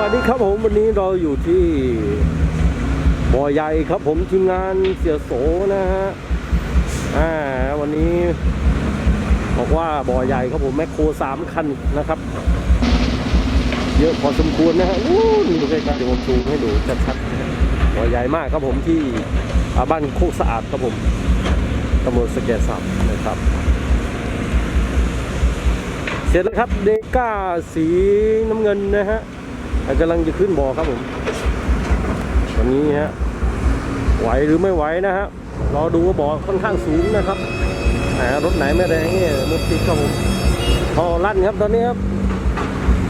วัสดีครับผมวันนี้เราอยู่ที่บ่อใหญ่ครับผมทีมงานเสียโสนะฮะอ่าวันนี้ บอกว่าบ่อใหญ่ครับผมแมคโครสามคันนะครับ เยอะพอสมควรนะฮะอู้นี่ดูใกล้ๆเดี๋ยวผมซูมให้ดูชัดๆบ่อใหญ่มากครับผมที่อาบ้านโคกสะอาดครับผมตำบลสแกสับนะครับ เสร็จแล้วครับเดก้าสีน้ำเงินนะฮะ กำลังจะขึ้นบ่อครับผมตอนนี้ฮะไหวหรือไม่ไหวนะฮะรอดูว่าบ่อค่อนข้างสูงนะครับหมรถไหนไม่แรงเนี่ยรถติดครับผมพอลั่นครับตอนนี้ครับ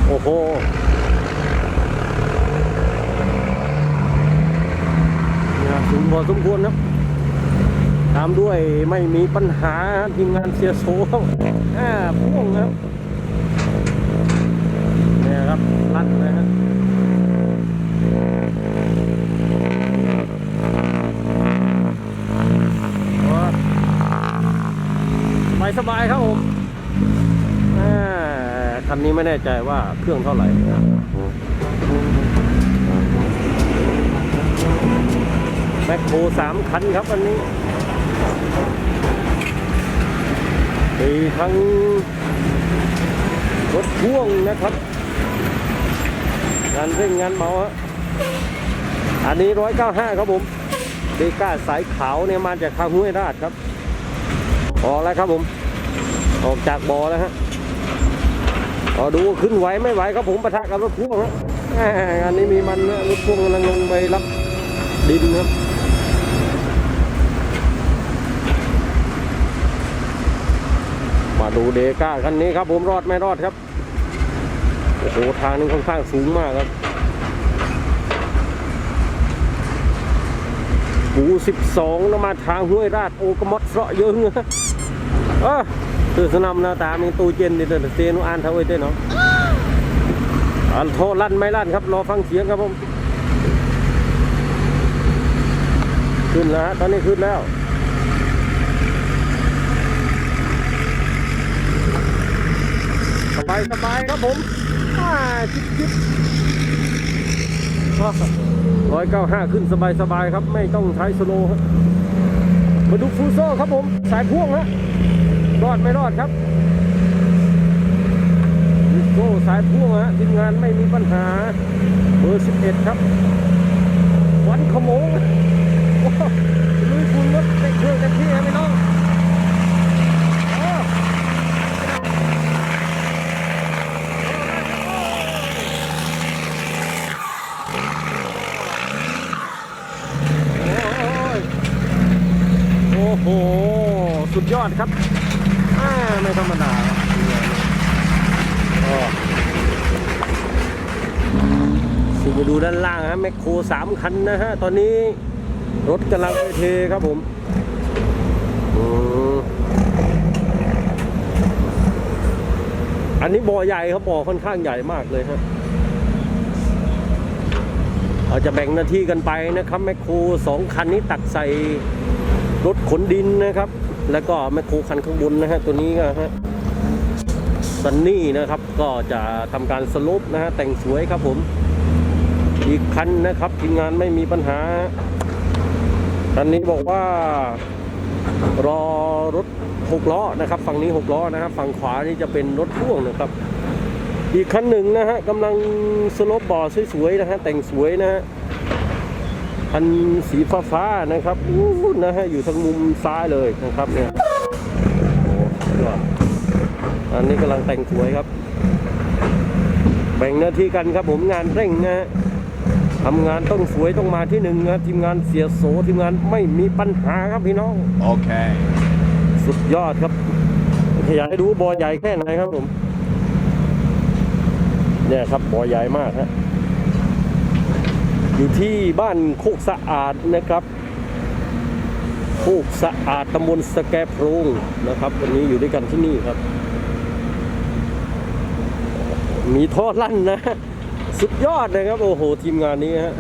โอ้โหนี่ครับสูงพอสมควรครับตามด้วยไม่มีปัญหาทีมงานเสียโซ่อ่าพ่วงครับ ครับลั่นเลยฮะสบายสบายครับผมคันนี้ไม่แน่ใจว่าเครื่องเท่าไหร่นะแมคโครสามคันครับวันนี้มีทั้งรถพ่วงนะครับ งานเร่งงานเมาฮะอันนี้ร้อยเก้าห้าครับผมเดก้าสายขาวเนี่ยมาจากทางห้วยราชครับออกแล้วครับผม ออกจากบ่อแล้วฮะรอดูขึ้นไหวไม่ไหวครับผมปะทะกับรถพ่วงฮะแหม่งานนี้มีมันนะรถพ่วงกำลังลงไปรับดินครับมาดูเดก้าคันนี้ครับผมรอดไม่รอดครับ อ้โหทางนี้ค่อนข้างสูงมากครับปูสิบสองแล้วมาทางห้วยราชโอกมดเสาะเยอะเงอะเออตื่นสนำหน้าตามีตู้เจนดิเตอร์เซนุอ่านเท่าไว้เต้เนาะอันโทรลั่นไม่ลั่นครับ รอฟังเสียงครับผม ขึ้นแล้วฮะตอนนี้ขึ้นแล้วสบายสบายครับผม จิ๊บจิ๊บร้อยเก้าห้าขึ้นสบายสบายครับ ไม่ต้องใช้สโลว์ครับมาดูฟูโซ่ครับผม สายพ่วงฮะรอดไม่รอดครับฟูโซ่สายพ่วงฮะทีมงานไม่มีปัญหา เบอร์สิบเอ็ดครับ วันขโมงโอ้โหลุยคุณรถเต็มเครื่องเต็มที่ฮะพี่น้องโอ้ โอ้โห สุ ดยอดครับไม่ธรรมดาครับสิ่งไปดูด้านล่างฮะแมคโครสามคันนะฮะ ตอนนี้รถกำลังไปเทครับผมอันนี้บ่อใหญ่ครับบ่อค่อนข้างใหญ่มากเลยฮะเราจะแบ่งหน้าที่กันไปนะครับแมคโครสองคันนี้ตักใส่รถขนดินนะครับ แล้วก็แมคโครคันข้างบนนะฮะตัวนี้ก็ฮะซันนี่นะครับก็จะทำการสลบนะฮะแต่งสวยครับผม อีกคันนะครับทีมงานไม่มีปัญหาคันนี้บอกว่ารอรถหกล้อนะครับ ฝั่งนี้หกล้อนะครับฝั่งขวานี่จะเป็นรถพ่วงนะครับ อีกคันหนึ่งนะฮะกำลังสลปบ่อสวยๆนะฮะแต่งสวยนะฮะ คันสีฟ้าๆนะครับอู้นะฮะอยู่ทางมุมซ้ายเลยนะครับเนี่ยโอ้สุดยอดอันนี้กำลังแต่งสวยครับ แบ่งหน้าที่กันครับผมงานเร่งนะฮะทำงานต้องสวยต้องมาที่หนึ่งนะทีมงานเสียโสทีมงานไม่มีปัญหาครับพี่น้อง Okay. สุดยอดครับอยากให้ดูบอใหญ่แค่ไหนครับผมเนี่ยครับบอใหญ่มากฮะ อยู่ที่บ้านโคกสะอาดนะครับโคกสะอาดตำบลสแกพรงนะครับ วันนี้อยู่ด้วยกันที่นี่ครับ มีท่อลั่นนะ สุดยอดเลยครับ โอ้โห ทีมงานนี้ฮะ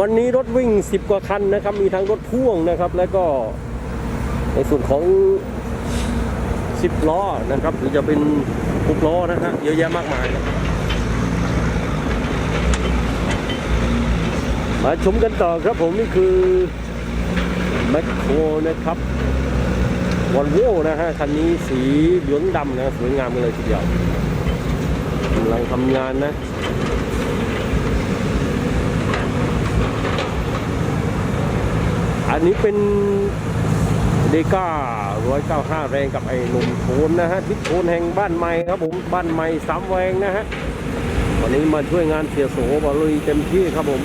วันนี้รถวิ่ง 10 กว่าคันนะครับ มีทั้งรถพ่วงนะครับ แล้วก็ในส่วนของ 10 ล้อนะครับหรือจะเป็น6ล้อนะฮะเยอะแยะมากมายครั มาชมกันต่อครับผมนี่คือแมคโครนะครับวอลโวนะฮะคันนี้สีเหลืองดำนะสวยงามเลยทีเดียวกำลังทำงานนะอันนี้เป็นเดก้า195 แรงกับไอ้หนุ่มโทนนะฮะทิศโทนแห่งบ้านใหม่ครับผมบ้านใหม่สามแวงนะฮะวันนี้มาช่วยงานเสียโสบอลุยเต็มที่ครับผม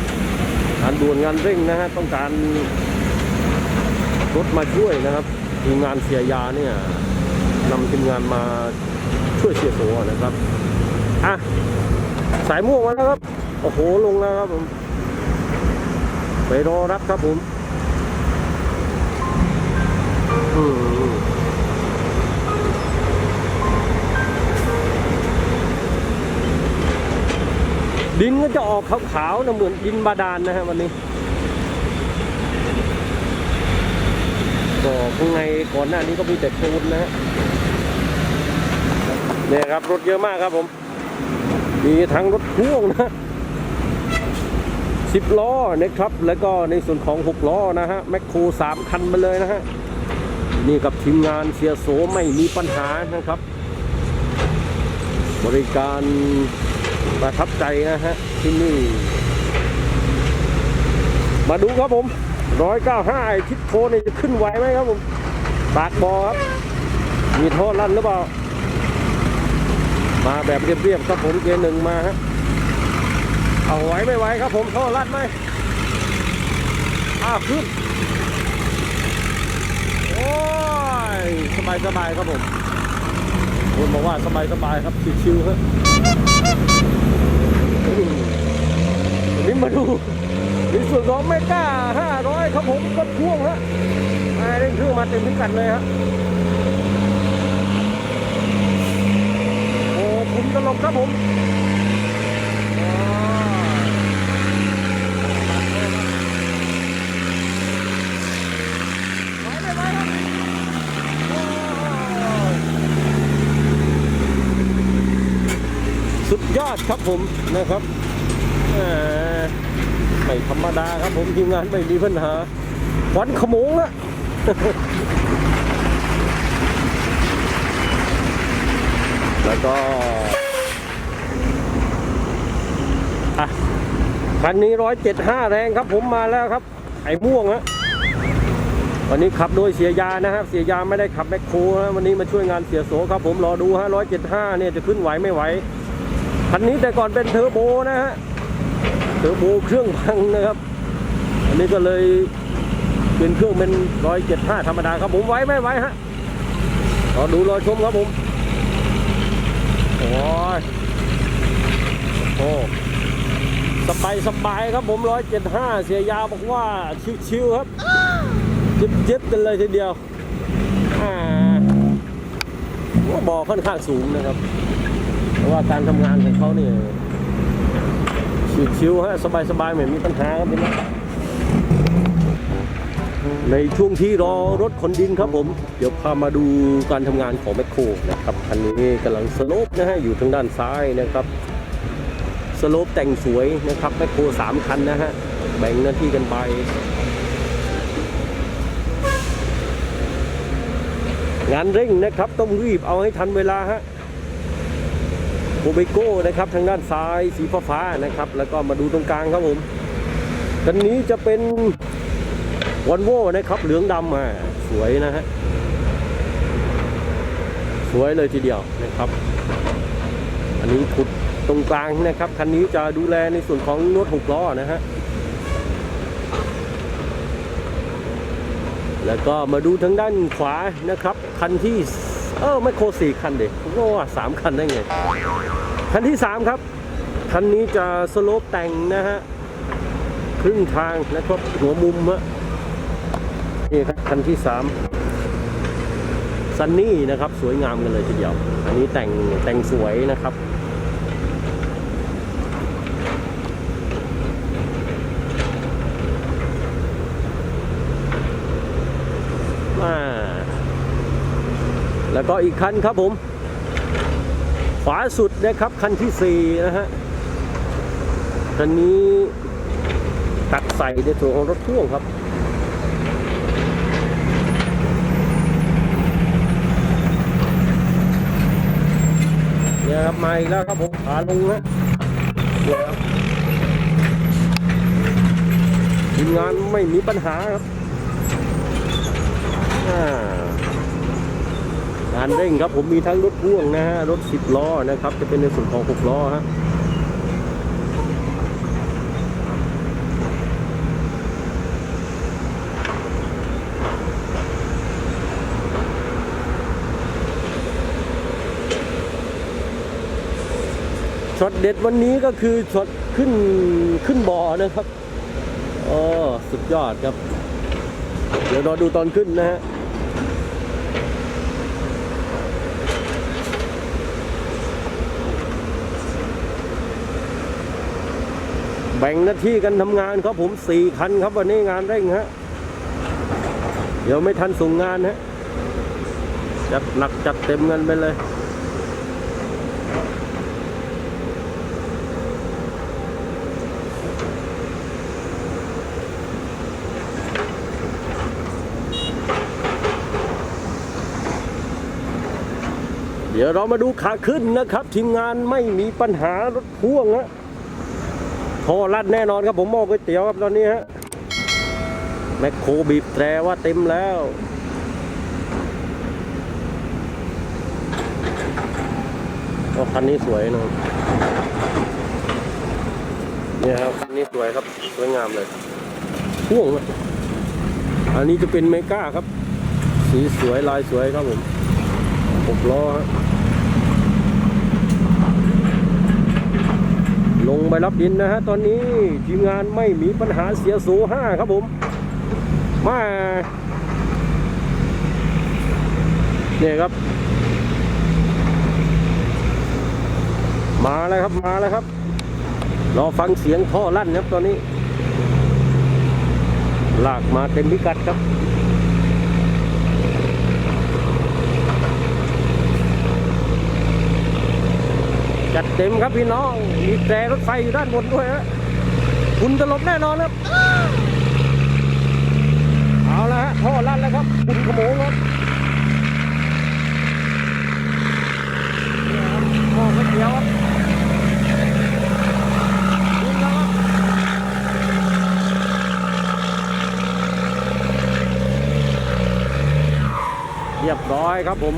ด่วนงานเร่งนะฮะต้องการรถมาช่วยนะครับทีมงานเสียยาเนี่ยนำทีมงานมาช่วยเสียโสนะครับอะสายม่วงมาแล้วครับโอ้โหลงแล้วครับผมไปรอรับครับผมอืม ดินก็จะออกขาวๆนะเหมือนดินบาดาลนะฮะวันนี้ก็ข้างในก่อนหน้านี้ก็มีแต่โคลนนะฮะเนี่ยครับรถเยอะมากครับผม มีทั้งรถพ่วงนะสิบล้อนะครับ แล้วก็ในส่วนของหกล้อนะฮะแมคโครสามคันมาเลยนะฮะนี่กับทีมงานเสียโสไม่มีปัญหานะครับ บริการ ประทับใจนะฮะที่นี่ มาดูครับผมร้อยเก้าห้าทิศโทนี่จะขึ้นไหวไหมครับผม ปากบอครับ มีท่อลั่นหรือเปล่า มาแบบเรียบๆครับผมเกหนึ่งมาฮะเอาไหวไม่ไหวครับผมท่อลั่นไหมอ้าวขึ้น โอ้ยสบายสบายครับผม คนบอกว่าสบายสบายๆครับชิวๆครับวันนี้มาดูในส่วนของเมกา500ครับผมก็พ่วงฮะมาเร่งเครื่องมาเต็มพิกัดเลยฮะโอ้คุณตลกครับผมอ๋อไหวไม่ไหวครับ สุดยอดครับผมนะครับไม่ธรรมดาครับผมทีมงานไม่มีปัญหาควันขโมงละแล้วก็อะคันนี้ร้อยเจ็ดห้าแรงครับผมมาแล้วครับ ไอ้ม่วงฮะวันนี้ขับโดยเสียยานะครับ เสียยาไม่ได้ขับแมคโครนะวันนี้มาช่วยงานเสียโสครับผมรอดูฮะร้อยเจ็ดห้าเนี่ยจะขึ้นไหวไม่ไหว คันนี้แต่ก่อนเป็นเทอร์โบนะฮะ เทอร์โบเครื่องพังนะครับ อันนี้ก็เลยเปลี่ยนเครื่องเป็นร้อยเจ็ดห้าธรรมดาครับผมไหวไม่ไหวฮะรอดูรอชมครับผม โอ้ยโอ้สบายสบายครับผมร้อยเจ็ดห้าเสียยาวบอกว่าชิวๆครับจิบๆกันเลยทีเดียวอ่าบอค่อนข้างสูงนะครับ ว่าการทำงานของเขาเนี่ยชิวๆฮะสบายๆไม่มีปัญหาครับพี่น้องในช่วงที่รอรถขนดินครับผม เดี๋ยวพามาดูการทำงานของแมคโครนะครับคันนี้กำลังสโลปนะฮะอยู่ทางด้านซ้ายนะครับสโลปแต่งสวยนะครับแมคโครสามคันนะฮะแบ่งหน้าที่กันไปงานเร่งนะครับต้องรีบเอาให้ทันเวลาฮะ โบเบโก้นะครับทางด้านซ้ายสีฟ้าๆนะครับ แล้วก็มาดูตรงกลางครับผมคันนี้จะเป็นวันโวนะครับเหลืองดำอะสวยนะฮะสวยเลยทีเดียวนะครับ อันนี้ขุดตรงกลางนะครับคันนี้จะดูแลในส่วนของรถหกล้อนะฮะแล้วก็มาดูทางด้านขวานะครับ คันที่ เออไม่โครสี่คันเด็กผมก็ว่าสามคันได้ไง คันที่3ครับ คันนี้จะสโลปแต่งนะฮะ ครึ่งทางนะครับหัวมุมฮะนี่ครับคันที่3ซันนี่นะครับ สวยงามกันเลยทีเดียว อันนี้แต่งแต่งสวยนะครับ แล้วก็อีกคันครับผม ขวาสุดนะครับคันที่ 4 นะฮะคันนี้ตักใส่ในส่วนของรถพ่วงครับเนี่ยครับมาอีกแล้วครับผมขาลงนะเนี่ยครับทีมงานไม่มีปัญหาครับอ่า งานเร่งครับผมมีทั้งรถพ่วงนะฮะรถสิบล้อนะครับ จะเป็นในส่วนของหกล้อฮะช็อตเด็ดวันนี้ก็คือช็อตขึ้นขึ้นบ่อนะครับอ๋อสุดยอดครับ เดี๋ยวรอดูตอนขึ้นนะฮะ แบ่งหน้าที่กันทำงานครับผมสี่คันครับวันนี้งานเร่งฮะเดี๋ยวไม่ทันส่งงานฮะจัดหนักจัดเต็มกันไปเลยเดี๋ยวเรามาดูขาขึ้นนะครับ ทีมงานไม่มีปัญหารถพ่วงฮะ ท่อลั่นแน่นอนครับผมหม้อก๋วยเตี๋ยวครับตอนนี้ฮะแมคโครบีบแตรว่าเต็มแล้วก็คันนี้สวยนะเนี่ยครับคันนี้สวยครับสวยงามเลยพ่วงอันนี้จะเป็นเมกาครับ สีสวยลายสวยครับผมหกล้อฮะ ลงไปรับดินนะฮะตอนนี้ทีมงานไม่มีปัญหาเสียสูห้าครับผมมาเนี่ยครับ มาแล้วครับมาแล้วครับรอฟังเสียงท่อลั่นครับตอนนี้ ลากมาเต็มพิกัดครับ จัดเต็มครับพี่น้องมีแตรรถไฟอยู่ด้านบนด้วยฮะคุณจะหลบแน่นอนครับ เอาละฮะท่อลั่นแล้วครับคุณขโมงครับท่อก๋วยเตี๋ยวครับเรียบร้อยครับผม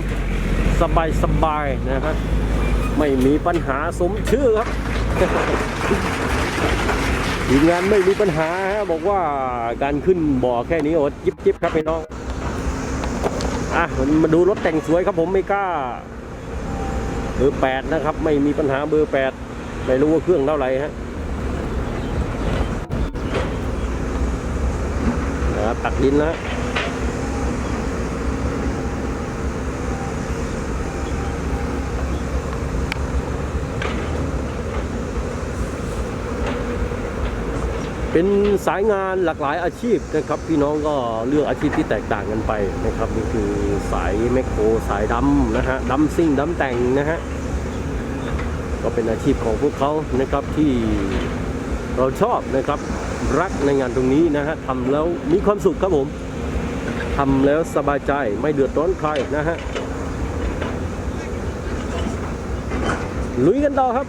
สบายสบายๆนะครับ ไม่มีปัญหาสมชื่อครับทีมงานไม่มีปัญหาฮะบอกว่าการขึ้นบ่อแค่นี้โอดจิบจิบครับพี่น้องอะมาดูรถแต่งสวยครับผมไม่กล้าเบอร์แปดนะครับ ไม่มีปัญหาเบอร์แปดไม่รู้ว่าเครื่องเท่าไหร่ฮะนะครับตักดินนะ เป็นสายงานหลากหลายอาชีพนะครับ พี่น้องก็เลือกอาชีพที่แตกต่างกันไปนะครับนี่คือสายแมคโครสายดำนะฮะดำซิ่งดำแต่งนะฮะก็เป็นอาชีพของพวกเขานะครับที่เราชอบนะครับรักในงานตรงนี้นะฮะทำแล้วมีความสุขครับผมทำแล้วสบายใจไม่เดือดร้อนใครนะฮะลุยกันต่อครับ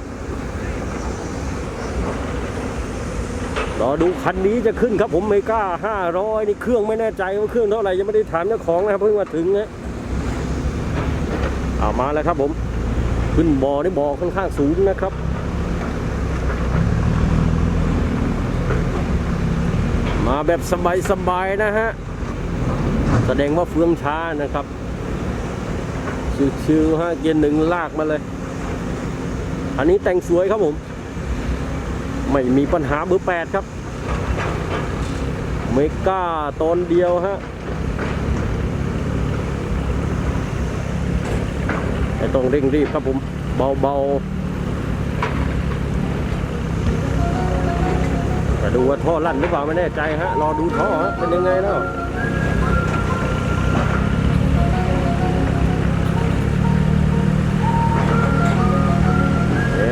รอดูคันนี้จะขึ้นครับผมเมกา500 นี่เครื่องไม่แน่ใจว่าเครื่องเท่าไหร่ยังไม่ได้ถามเจ้าของนะครับเพิ่งมาถึงนะเอามาแล้วครับผม ขึ้นบ่อนี่บ่อค่อนข้างสูงนะครับมาแบบสบายๆนะฮะ แสดงว่าเฟืองช้านะครับ ชิวๆฮะเกียร์หนึ่งลากมาเลย อันนี้แต่งสวยครับผม ไม่มีปัญหาเบอร์แปดครับ เมก้าตนเดียวฮะแต่ต้องเร่งรีบครับผมเบาๆแต่ดูว่าท่อลั่นหรือเปล่าไม่แน่ใจฮะ รอดูท่อฮะเป็นยังไงแล้ว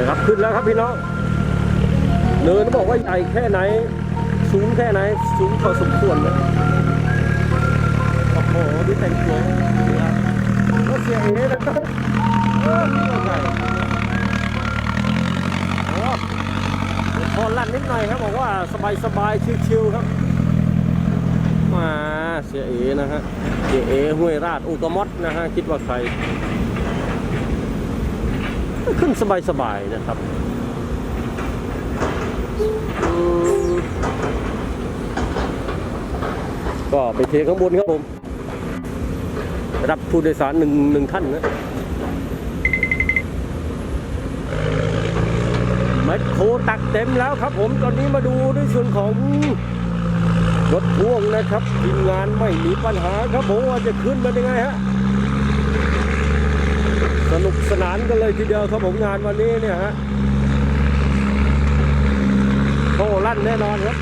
ครับขึ้นแล้วครับพี่น้อง เนินบอกว่าใหญ่แค่ไหน สูงแค่ไหน สูงพอสมควรเลยโอ้โหดูแต่งตัวก็เสียเอนะครับเออนี่ก็ใส่โอ้พอลั่นนิดหน่อยครับบอกว่าสบายสบายชิวๆครับ มาเสียเอนะฮะเสียเอห้วยราชอุกมดนะฮะคิดว่าใครขึ้นสบายๆนะครับ ก็ไปเทข้างบนครับผม รับผู้โดยสารหนึ่งหนึ่งท่านนะแมคโครตักเต็มแล้วครับผมตอนนี้มาดูในส่วนของรถพ่วงนะครับทีมงานไม่มีปัญหาครับผมว่าจะขึ้นมันยังไงฮะสนุกสนานกันเลยทีเดียวครับผมงานวันนี้เนี่ยฮะ โอ้ลั่นแน่นอนครับ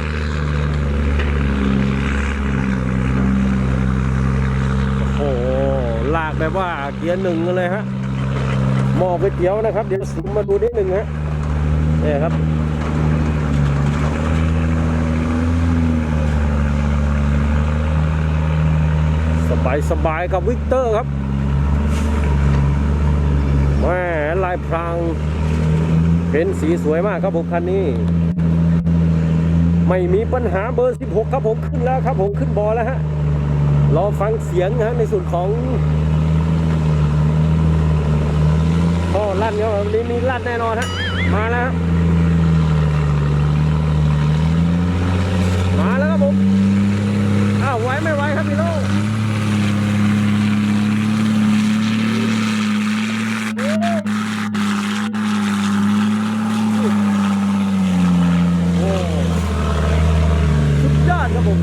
โอ้โหลากแบบว่าเกียร์หนึ่งกันเลยฮะหมอก๋วยเตี๋ยวนะครับ เดี๋ยวสูมมาดูนิดหนึ่งฮะเนี่ยครับสบายสบายกับวิกเตอร์ครับแหม่ลายพรางเป็นสีสวยมากครับผมคันนี้ ไม่มีปัญหาเบอร์ 16 ครับผมขึ้นแล้วครับผมขึ้นบอแล้วฮะรอฟังเสียงฮะในส่วนของท่อลั่นครับวันนี้มีลั่นแน่นอนฮะมาแล้วฮะมาแล้วครับผม อ้าวไหวไม่ไหวครับพี่โลก โอ้สุดยอดครับผม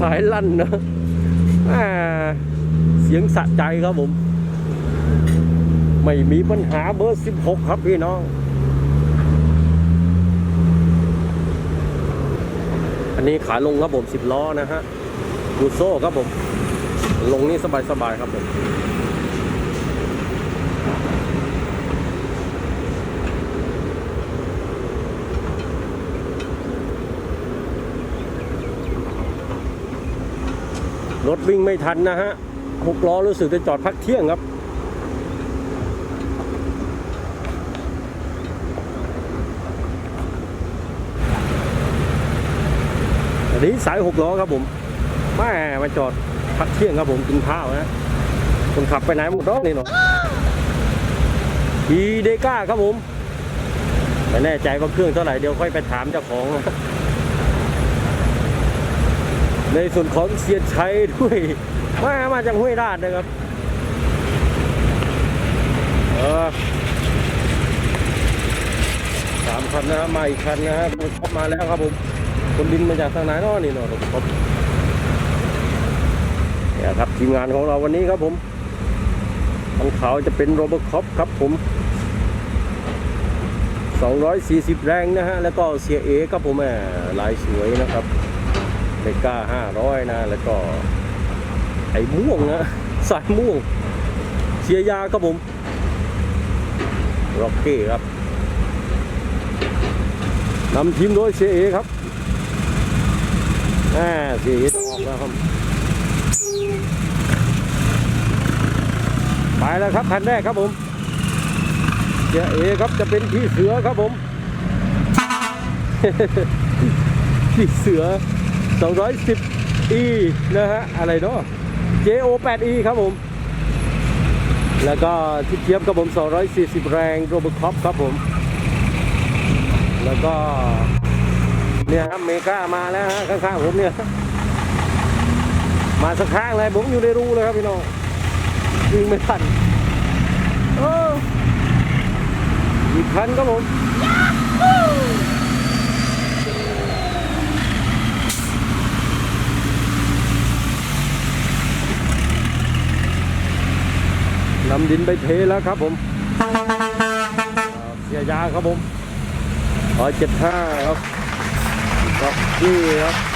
สายลั่นนะอ่าเสียงสะใจครับผม ไม่มีปัญหาเบอร์ 16 ครับพี่น้อง อันนี้ขาลงครับผม 10 ล้อนะฮะดูโซ่ครับผม ลงนี่สบายๆครับผม วิ่งไม่ทันนะฮะหกล้อรู้สึกจะจอดพักเที่ยงครับ อันนี้สายหกล้อครับผมแม่มาจอดพักเที่ยงครับผมกินข้าวนะคนขับไปไหนหมดรอบนี่เนาะทีเดก้าครับผม ไม่แน่ใจว่าเครื่องเท่าไหร่เดี๋ยวค่อยไปถามเจ้าของ ในส่วนของเสียนชัยด้วยมามาจากห้วยราชนะครับเออสามคันนะครับมาอีกคันนะครับเข้ามาแล้วครับผมคนดินมาจากทางไหนเนอนี่เนาะครับเนี่ยครับทีมงานของเราวันนี้ครับผมของเขาจะเป็นโรบอคอปครับผม 240 แรงนะฮะ แล้วก็เสียเอครับผมแหมลายสวยนะครับ เมกาห้าร้อยนะ แล้วก็ไอ้ม่วงนะสายม่วงเสียยาครับผมร็อกกี้ครับนำทีมโดยเสียเอครับอ่าเสียเอต้องออกแล้วครับ ไปแล้วครับคันแรกครับผมเสียเอครับจะเป็นพี่เสือครับผม พี่เสือ 210 e นะฮะ อะไรเนาะ JO 8 e ครับผม แล้วก็ที่เทียบครับผม 240 แรงโรบคอปครับผม แล้วก็ เนี่ยครับเมกามาแล้วฮะ ข้างๆผมเนี่ย มาสักข้างเลยผมอยู่ในรูเลยครับพี่น้องยิงไม่ทันเอออีกคันครับผม นำดินไปเทแล้วครับผมเสียยาครับผมร้อยเจ็ดห้าครับดอกที่ครับ